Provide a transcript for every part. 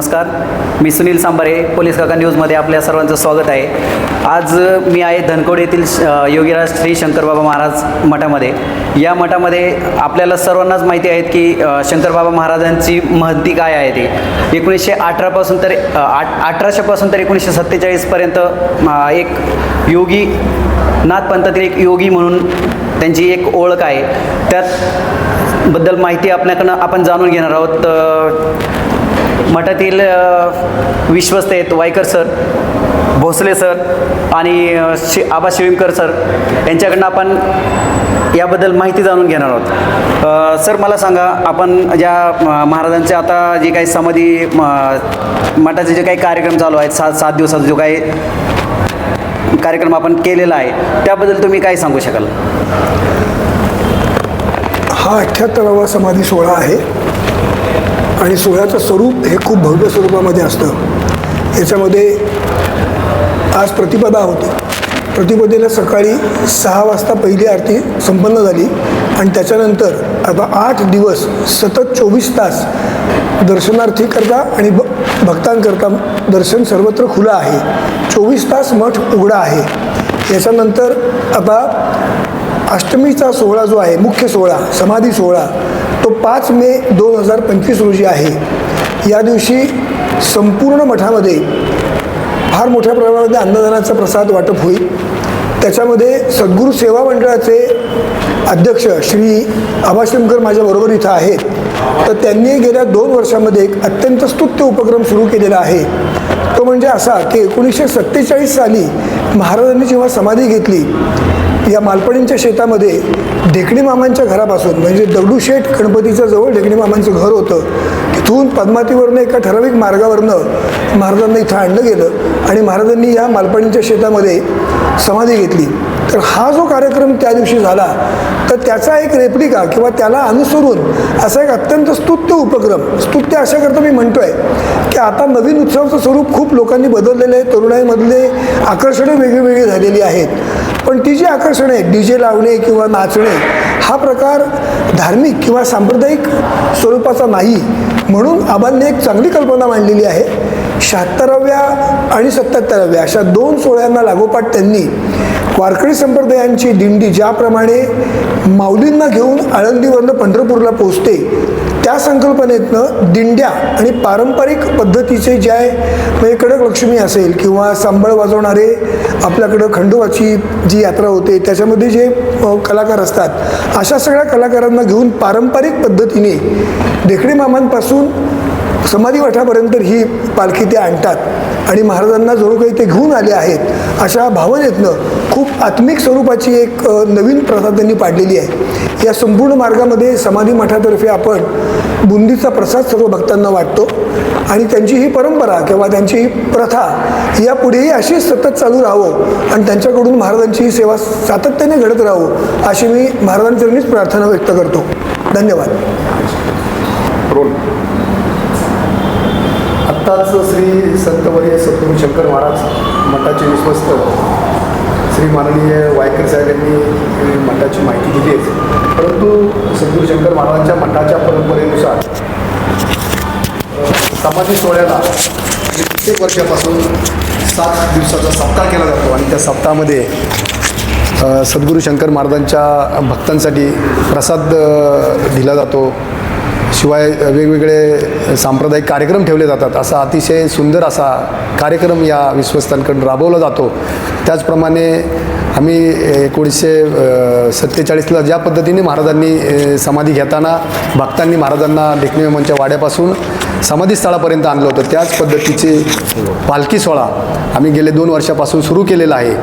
नमस्कार. मी सुनील सांबारे पोलीस काका न्यूजमध्ये आपल्या सर्वांचं स्वागत आहे. आज मी आहे धनकोड येथील श- योगीराज श्री शंकरबाबा महाराज मठामध्ये. या मठामध्ये आपल्याला सर्वांनाच माहिती आहेत की शंकरबाबा महाराजांची महती काय आहे ते. एकोणीसशे अठरापासून तर आठ अठराशेपासून तर एकोणीसशे सत्तेचाळीसपर्यंत एक योगी नाथपंथातील एक योगी म्हणून त्यांची एक ओळख आहे. त्यात बद्दल माहिती आपल्याकडनं आपण जाणून घेणार आहोत. मठातील विश्वस्त आहेत वायकर सर भोसले सर आणि शि आबा शिळीमकर सर यांच्याकडनं आपण याबद्दल माहिती जाणून घेणार आहोत. सर मला सांगा आपण ज्या महाराजांचे महाराजांच्या आता जे काही समाधी मठाचे जे काही कार्यक्रम चालू आहेत सात सात दिवसाचा जो काही कार्यक्रम आपण केलेला आहे त्याबद्दल तुम्ही काय सांगू शकाल? हा अठ्ठ्याहत्तरावा समाधी सोहळा आहे. आणि सोहळ्याचं स्वरूप हे खूप भव्य स्वरूपामध्ये असतं. याच्यामध्ये आज प्रतिपदा होती. प्रतिपदेला सकाळी सहा वाजता पहिली आरती संपन्न झाली आणि त्याच्यानंतर आता आठ दिवस सतत चोवीस तास दर्शनार्थीकरता आणि भ भक्तांकरता दर्शन सर्वत्र खुलं आहे. चोवीस तास मठ उघडा आहे. याच्यानंतर आता अष्टमीचा सोहळा जो आहे मुख्य सोहळा समाधी सोहळा तो पाच मे दोन हजार पंचवीस रोजी आहे. या दिवशी संपूर्ण मठामध्ये फार मोठ्या प्रमाणामध्ये अन्नदानाचा प्रसाद वाटप होईल. त्याच्यामध्ये सद्गुरू सेवा मंडळाचे अध्यक्ष श्री आबाशंकर माझ्याबरोबर इथं आहेत. तर त्यांनी गेल्या दोन वर्षामध्ये एक अत्यंत स्तुत्य उपक्रम सुरू केलेला आहे. तो म्हणजे असा की एकोणीसशे सत्तेचाळीस साली महाराजांनी जेव्हा समाधी घेतली या मालपणींच्या शेतामध्ये ढेकणी मामांच्या घरापासून म्हणजे दगडूशेठ गणपतीच्या जवळ ढेकणी मामांचं घर होतं तिथून पद्मातीवरनं एका ठराविक मार्गावरनं महाराजांना इथं आणलं गेलं आणि महाराजांनी या मालपणींच्या शेतामध्ये समाधी घेतली. तर हा जो कार्यक्रम त्या दिवशी झाला तर त्याचा एक रेप्लिका किंवा त्याला अनुसरून असा एक अत्यंत स्तुत्य उपक्रम स्तुत्य अशाकरता मी म्हणतो आहे की आता नवीन उत्सवाचं स्वरूप खूप लोकांनी बदललेलं आहे. तरुणाईमधले आकर्षणं वेगळी वेगळी झालेली आहेत. पण ती जी आकर्षणे डी जे लावणे किंवा नाचणे हा प्रकार धार्मिक किंवा सांप्रदायिक स्वरूपाचा नाही. म्हणून आबांनी एक चांगली कल्पना मांडलेली आहे. शहात्तराव्या आणि सत्याहत्तराव्या अशा दोन सोहळ्यांना लागोपाठ त्यांनी वारकरी संप्रदायांची दिंडी ज्याप्रमाणे माऊलींना घेऊन आळंदीवरनं पंढरपूरला पोचते त्या संकल्पनेतनं दिंड्या आणि पारंपरिक पद्धतीचे जे आहे म्हणजे कडक लक्ष्मी असेल किंवा सांबळ वाजवणारे आपल्याकडं खंडोबाची जी यात्रा होते त्याच्यामध्ये जे कलाकार असतात अशा सगळ्या कलाकारांना घेऊन पारंपरिक पद्धतीने देखणे मामांपासून समाधी वठापर्यंत ही पालखी ते आणतात आणि महाराजांना जणू काही ते घेऊन आले आहेत अशा भावनेतनं खूप आत्मिक स्वरूपाची एक नवीन प्रथा त्यांनी पाडलेली आहे. या संपूर्ण मार्गामध्ये समाधी मठातर्फे आपण बुंदीचा प्रसाद सर्व भक्तांना वाटतो आणि त्यांची ही परंपरा किंवा त्यांची ही प्रथा यापुढेही अशीच सतत चालू राहावं आणि त्यांच्याकडून महाराजांची ही सेवा सातत्याने घडत राहावं अशी मी महाराजांचरणीच प्रार्थना व्यक्त करतो. धन्यवाद. रोल. आत्ताच श्री संतवर्य सद्गुरू शंकर महाराज मठाचे विश्वस्त श्री माननीय वायकर साहेब यांनी मठाची माहिती दिली आहे. परंतु सद्गुरू शंकर महाराजांच्या मठाच्या परंपरेनुसार समाधी सोहळ्याला कित्येक वर्षापासून सात दिवसाचा सप्ताह केला जातो आणि त्या सप्ताहामध्ये सद्गुरू शंकर महाराजांच्या भक्तांसाठी प्रसाद दिला जातो. शिवाय वेगवेगळे सांप्रदायिक कार्यक्रम ठेवले जातात. असा अतिशय सुंदर असा कार्यक्रम या विश्वस्तांकडून राबवला जातो. त्याचप्रमाणे आम्ही एकोणीसशे सत्तेचाळीसला ज्या पद्धतीने महाराजांनी समाधी घेताना भक्तांनी महाराजांना लेखनीमांच्या वाड्यापासून समाधीस्थळापर्यंत आणलं होतं. त्याच पद्धतीचे पालखी सोहळा आम्ही गेले दोन वर्षापासून सुरू केलेला आहे.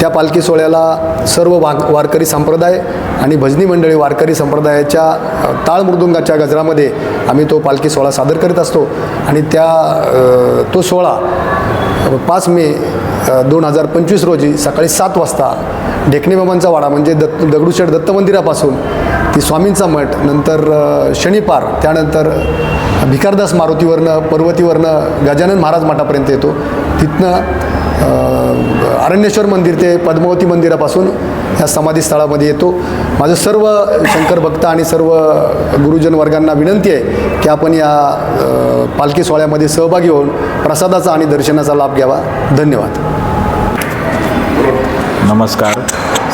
त्या पालखी सोहळ्याला सर्व वाग वारकरी संप्रदाय आणि भजनी मंडळी वारकरी संप्रदायाच्या ताळमृदुंगाच्या गजरामध्ये आम्ही तो पालखी सोहळा सादर करीत असतो. आणि त्या तो सोहळा पाच मे दोन हजार पंचवीस रोजी सकाळी सात वाजता ढेकणेबाबांचा वाडा म्हणजे दत्त दगडूशेठ दत्त मंदिरापासून ती स्वामींचा मठ नंतर शनिपार त्यानंतर भिकारदास मारुतीवरनं पर्वतीवरनं गजानन महाराज मठापर्यंत येतो. तिथनं अरण्येश्वर मंदिर ते पद्मावती मंदिरापासून ह्या समाधीस्थळामध्ये येतो. माझं सर्व शंकर भक्त आणि सर्व गुरुजन वर्गांना विनंती आहे की आपण या पालखी सोहळ्यामध्ये सहभागी होऊन प्रसादाचा आणि दर्शनाचा लाभ घ्यावा. धन्यवाद. नमस्कार.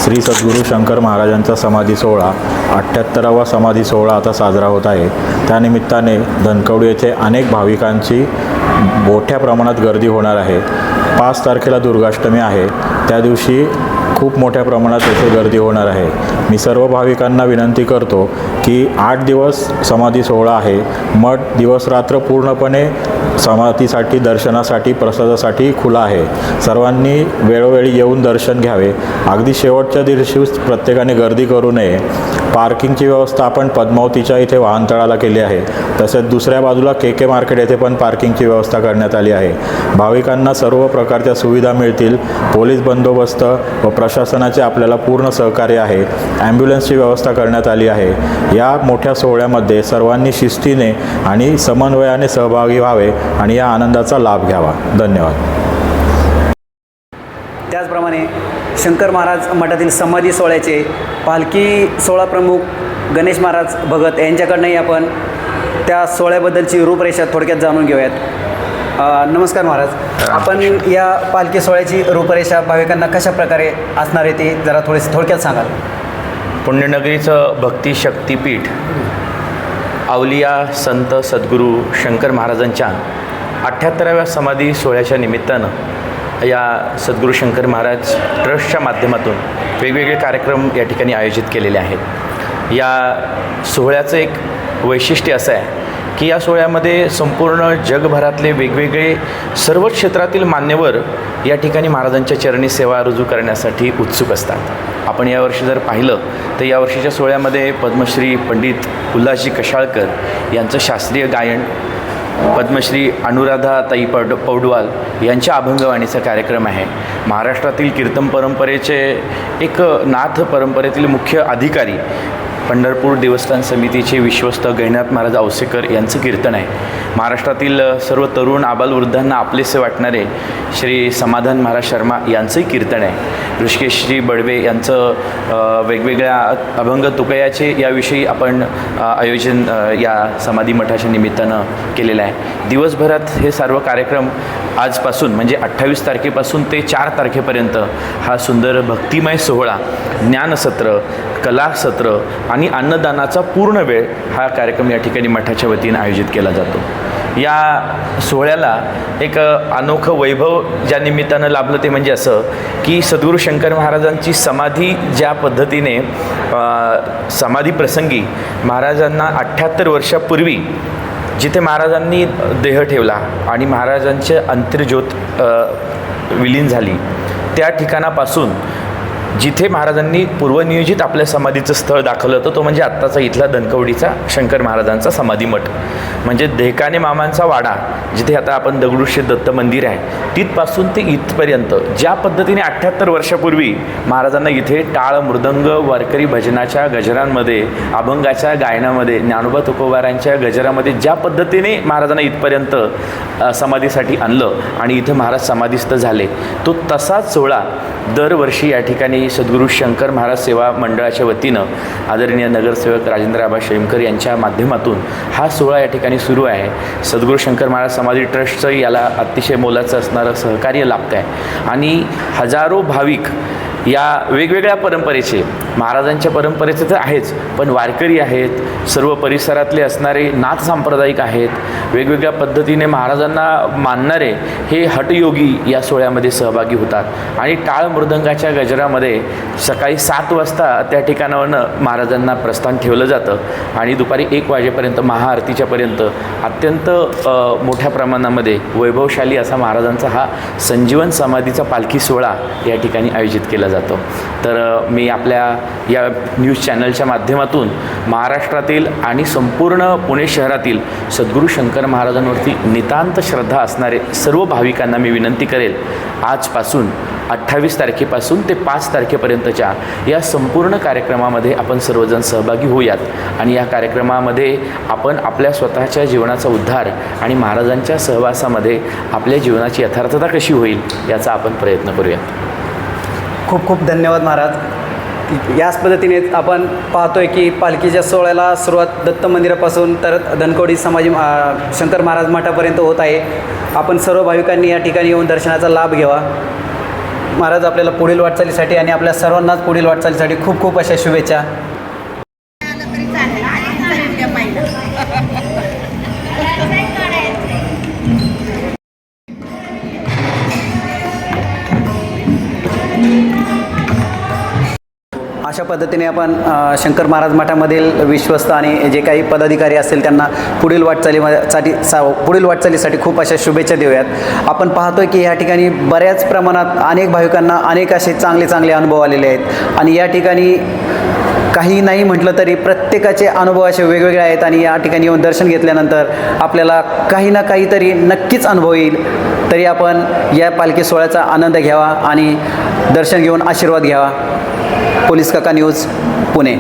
श्री सद्गुरू शंकर महाराजांचा समाधी सोहळा अठ्ठ्याहत्तरावा समाधी सोहळा आता साजरा होत आहे. त्यानिमित्ताने धनकवडी येथे अनेक भाविकांची मोठ्या प्रमाणात गर्दी होणार आहे. पाच तारखेला दुर्गाष्टमी आहे. त्या दिवशी खूप मोठ्या प्रमाणात येथे गर्दी होणार आहे. मी सर्व भाविकांना विनंती करतो की आठ दिवस समाधी सोहळा आहे. मठ दिवस रात्र पूर्णपणे समाधीसाठी दर्शनासाठी प्रसादासाठी खुला आहे. सर्वांनी वेळोवेळी येऊन दर्शन घ्यावे. अगदी शेवटच्या दिवशी प्रत्येकाने गर्दी करू नये. पार्किंगची व्यवस्था आपण पद्मावतीच्या इथे वाहनतळाला केली आहे. तसेच दुसऱ्या बाजूला के के मार्केट येथे पण पार्किंगची व्यवस्था करण्यात आली आहे. भाविकांना सर्व प्रकारच्या सुविधा मिळतील. पोलीस बंदोबस्त व प्रशासनाचे आपल्याला पूर्ण सहकार्य आहे. ॲम्ब्युलन्सची व्यवस्था करण्यात आली आहे. या मोठ्या सोहळ्यामध्ये सर्वांनी शिस्तीने आणि समन्वयाने सहभागी व्हावे आणि या आनंदाचा लाभ घ्यावा. धन्यवाद. त्याचप्रमाणे शंकर महाराज मठातील समाधी सोहळ्याचे पालखी सोहळा प्रमुख गणेश महाराज भगत यांच्याकडनंही आपण त्या सोहळ्याबद्दलची रूपरेषा थोडक्यात जाणून घेऊयात. नमस्कार महाराज. आपण या पालखी सोहळ्याची रूपरेषा भाविकांना कशा प्रकारे असणार आहे ते जरा थोडेसे थोडक्यात सांगाल. पुण्यनगरीचं भक्ती शक्तीपीठ अवलिया संत सद्गुरू शंकर महाराजांच्या अठ्ठ्याहत्तराव्या समाधी सोहळ्याच्या निमित्तानं या सद्गुरू शंकर महाराज ट्रस्टच्या माध्यमातून वेगवेगळे कार्यक्रम या ठिकाणी आयोजित केलेले आहेत. या सोहळ्याचं एक वैशिष्ट्य असं आहे की या सोहळ्यामध्ये संपूर्ण जगभरातले वेगवेगळे सर्व क्षेत्रातील मान्यवर या ठिकाणी महाराजांच्या चरणी सेवा रुजू करण्यासाठी उत्सुक असतात. आपण यावर्षी जर पाहिलं तर यावर्षीच्या सोहळ्यामध्ये पद्मश्री पंडित उल्हासजी कशाळकर यांचं शास्त्रीय गायन पद्मश्री अनुराधा ताई पड पौडवाल यांच्या अभंगवाणीचा कार्यक्रम आहे. महाराष्ट्रातील कीर्तन परंपरेचे एक नाथ परंपरेतील मुख्य अधिकारी पंढरपूर देवस्थान समितीचे विश्वस्त गैनाथ महाराज आवसेकर यांचं कीर्तन आहे. महाराष्ट्रातील सर्व तरुण आबालवृद्धांना आपलेसे वाटणारे श्री समाधान महाराज शर्मा यांचंही कीर्तन आहे. ऋषिकेशजी बडवे यांचं वेगवेगळ्या अभंग तुकयाचे याविषयी आपण आयोजन या समाधी मठाच्या निमित्तानं केलेलं आहे. दिवसभरात हे सर्व कार्यक्रम आजपासून म्हणजे अठ्ठावीस तारखेपासून ते चार तारखेपर्यंत हा सुंदर भक्तिमय सोहळा ज्ञानसत्र कलासत्र आणि अन्नदानाचा पूर्ण वेळ हा कार्यक्रम या ठिकाणी मठाच्या वतीनं आयोजित केला जातो. या सोहळ्याला एक अनोखं वैभव ज्या निमित्तानं लाभलं ते म्हणजे असं की सद्गुरू शंकर महाराजांची समाधी ज्या पद्धतीने समाधी प्रसंगी महाराजांना अठ्ठ्याहत्तर वर्षापूर्वी जिथे महाराजांनी देह ठेवला आणि महाराजांचे अंतर्ज्योत विलीन झाली त्या ठिकाणापासून जिथे महाराजांनी पूर्वनियोजित आपल्या समाधीचं स्थळ दाखवलं होतं तो म्हणजे आत्ताचा इथला दनकवडीचा शंकर महाराजांचा समाधी मठ. म्हणजे देहकाने मामांचा वाडा जिथे आता आपण दगडूशेठ दत्त मंदिर आहे तिथपासून ते इथपर्यंत. ज्या पद्धतीने अठ्ठ्याहत्तर वर्षापूर्वी महाराजांना इथे टाळ मृदंग वारकरी भजनाच्या गजरांमध्ये अभंगाच्या गायनामध्ये ज्ञानोबा तुकोबारांच्या गजरामध्ये ज्या पद्धतीने महाराजांना इथपर्यंत समाधीसाठी आणलं आणि इथं महाराज समाधीस्थ झाले तो तसाच सोहळा दरवर्षी या ठिकाणी सद्गुरू शंकर महाराज सेवा मंडळाच्या वतीनं आदरणीय नगरसेवक राजेंद्र आबा शेमकर यांच्या माध्यमातून हा सोहळा या ठिकाणी सुरू आहे. सद्गुरू शंकर महाराज समाधी ट्रस्टचं याला अतिशय मोलाचं असणारं सहकार्य लाभतं आहे आणि हजारो भाविक या वेगवेगळ्या परंपरेचे महाराजांच्या परंपरेचे तर आहेच पण वारकरी आहेत सर्व परिसरातले असणारे नाथ सांप्रदायिक आहेत वेगवेगळ्या पद्धतीने महाराजांना मानणारे हे हटयोगी या सोहळ्यामध्ये सहभागी होतात. आणि टाळ मृदंगाच्या गजरामध्ये सकाळी सात वाजता त्या ठिकाणावरनं महाराजांना प्रस्थान ठेवलं जातं. आणि दुपारी एक वाजेपर्यंत महाआरतीच्यापर्यंत अत्यंत मोठ्या प्रमाणामध्ये वैभवशाली असा महाराजांचा हा संजीवन समाधीचा पालखी सोहळा या ठिकाणी आयोजित केला जातो. तर मी आपल्या या न्यूज चॅनलच्या माध्यमातून महाराष्ट्रातील आणि संपूर्ण पुणे शहरातील सद्गुरू शंकर महाराजांवरती नितांत श्रद्धा असणारे सर्व भाविकांना मी विनंती करेल आजपासून अठ्ठावीस तारखेपासून ते पाच तारखेपर्यंतच्या या संपूर्ण कार्यक्रमामध्ये आपण सर्वजण सहभागी होऊयात. आणि या कार्यक्रमामध्ये आपण आपल्या स्वतःच्या जीवनाचा उद्धार आणि महाराजांच्या सहवासामध्ये आपल्या जीवनाची यथार्थता कशी होईल याचा आपण प्रयत्न करूयात. खूप खूप धन्यवाद महाराज. याच पद्धतीने आपण पाहतोय की पालखीच्या सोहळ्याला सुरुवात दत्त मंदिरापासून तर धनकोडी समाजी शंकर महाराज मठापर्यंत होत आहे. आपण सर्व भाविकांनी या ठिकाणी येऊन दर्शनाचा लाभ घ्यावा. महाराज आपल्याला पुढील वाटचालीसाठी आणि आपल्या सर्वांनाच पुढील वाटचालीसाठी खूप खूप अशा शुभेच्छा. अशा पद्धतीने आपण शंकर महाराज मठामधील विश्वस्त आणि जे काही पदाधिकारी असतील त्यांना पुढील वाटचालीसाठी सा पुढील वाटचालीसाठी खूप अशा शुभेच्छा देऊयात. आपण पाहतोय की या ठिकाणी बऱ्याच प्रमाणात अनेक भाविकांना अनेक असे चांगले चांगले अनुभव आलेले आहेत. आणि या ठिकाणी काही नाही म्हटलं तरी प्रत्येकाचे अनुभव असे वेगवेगळे आहेत आणि या ठिकाणी येऊन दर्शन घेतल्यानंतर आपल्याला काही ना काहीतरी नक्कीच अनुभव येईल. तरी आपण या पालखी सोहळ्याचा आनंद घ्यावा आणि दर्शन घेऊन आशीर्वाद घ्यावा. पोलीस काका न्यूज पुणे.